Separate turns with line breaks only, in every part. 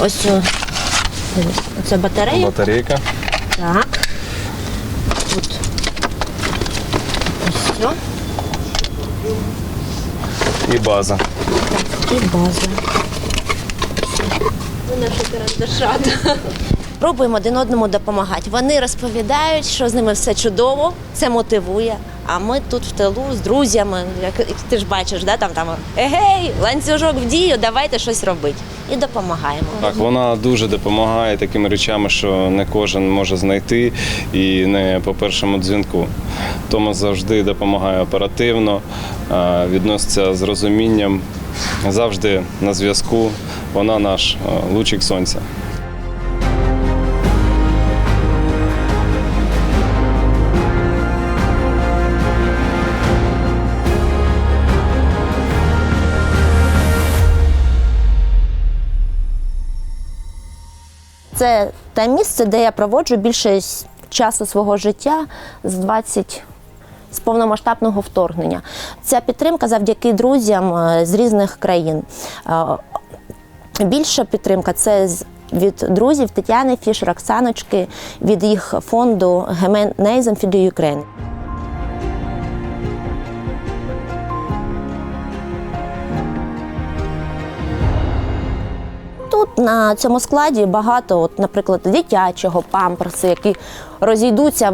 Ось о, дивись, це батарея.
Батарейка.
Так. Тут ось все.
І база.
І база. Ви наша карандашата. Пробуємо один одному допомагати. Вони розповідають, що з ними все чудово, це мотивує. А ми тут в тилу з друзями, як ти ж бачиш, да, там там егей, ланцюжок в дію, давайте щось робити. І допомагаємо.
Так, вона дуже допомагає такими речами, що не кожен може знайти і не по першому дзвінку. Томас завжди допомагає оперативно, відноситься з розумінням, завжди на зв'язку. Вона наш лучик сонця.
Це те місце, де я проводжу більше часу свого життя з 20 з повномасштабного вторгнення. Ця підтримка завдяки друзям е, з різних країн. Е, Більша підтримка це від друзів Тетяни Фішер, Оксаночки, від їх фонду Гемен Нейзен Ukraine. Тут на цьому складі багато, от, наприклад, дитячого памперси, які розійдуться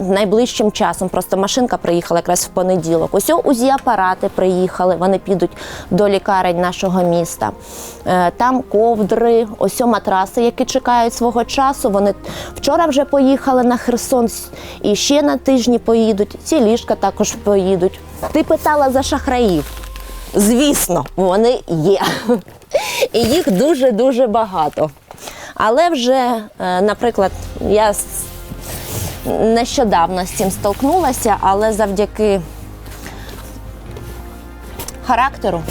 найближчим часом. Просто машинка приїхала якраз в понеділок. Ось УЗІ апарати приїхали, вони підуть до лікарень нашого міста. Е, Там ковдри, ось матраси, які чекають свого часу. Вони вчора вже поїхали на Херсон і ще на тижні поїдуть. Ці ліжка також поїдуть. Ти питала за шахраїв. Звісно, вони є. І їх дуже-дуже багато. Але вже, е, наприклад, я нещодавно з цим столкнулася, але завдяки характеру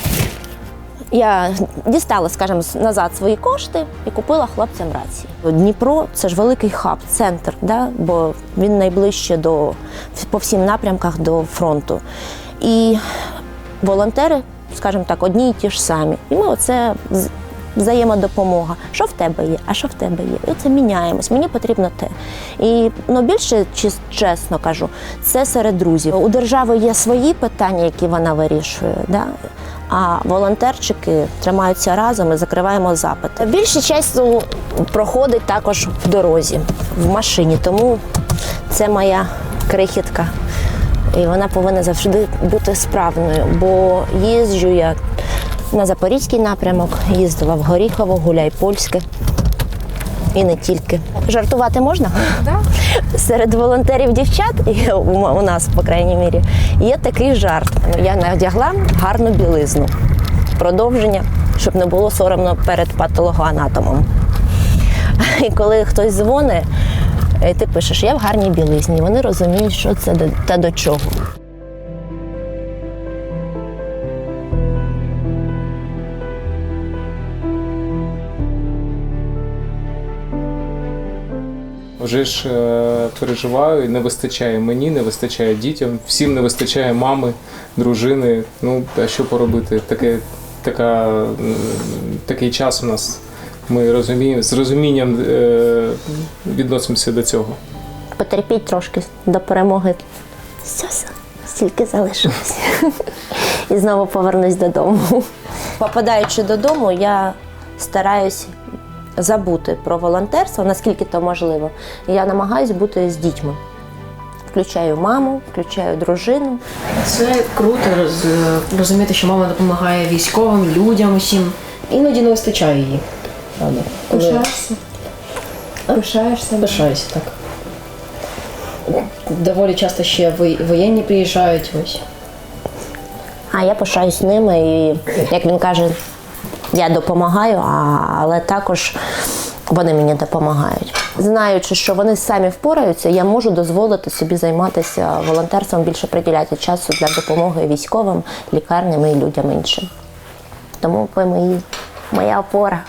я дістала, скажімо, назад свої кошти і купила хлопцям рації. Дніпро це ж великий хаб, центр, да? бо він найближче до по всім напрямках до фронту. І волонтери, скажімо так, одні і ті ж самі. І ми оце взаємодопомога. Що в тебе є, а що в тебе є? І це міняємось. Мені потрібно те. І ну, більше чесно кажу, це серед друзів. У держави є свої питання, які вона вирішує. Да? А волонтерчики тримаються разом і закриваємо запити. Більше часу проходить також в дорозі, в машині, тому це моя крихітка. І вона повинна завжди бути справною, бо їжджу я на Запорізький напрямок, їздила в Горіхово, Гуляйпольське. І не тільки. Жартувати можна?
Да.
Серед волонтерів дівчат, у нас, по крайній мірі, є такий жарт. Я надягла гарну білизну. Продовження, щоб не було соромно перед патологоанатомом. І коли хтось дзвонить, ти пишеш, я в гарній білизні. Вони розуміють, що це та до чого.
Вже ж е, переживаю, не вистачає мені, не вистачає дітям, всім не вистачає мами, дружини. Ну, а що поробити? Таке, така, такий час у нас. Ми розуміємо, з розумінням е, відносимося до цього.
Потерпіть трошки до перемоги. Все, все, стільки залишилось. І знову повернусь додому. Попадаючи додому, я стараюсь забути про волонтерство, наскільки то можливо. Я намагаюсь бути з дітьми. Включаю маму, включаю дружину.
Це круто розуміти, що мама допомагає військовим, людям усім. Іноді не вистачає її. Правда. Коли-
Пишаєшся? Пишаєшся?
Пишаюся, так. Доволі часто ще вої- воєнні приїжджають ось.
А я пишаюсь ними, і як він каже, я допомагаю, а, але також вони мені допомагають. Знаючи, що вони самі впораються, я можу дозволити собі займатися волонтерством, більше приділяти часу для допомоги військовим, лікарням і людям іншим. Тому ви мої, моя опора.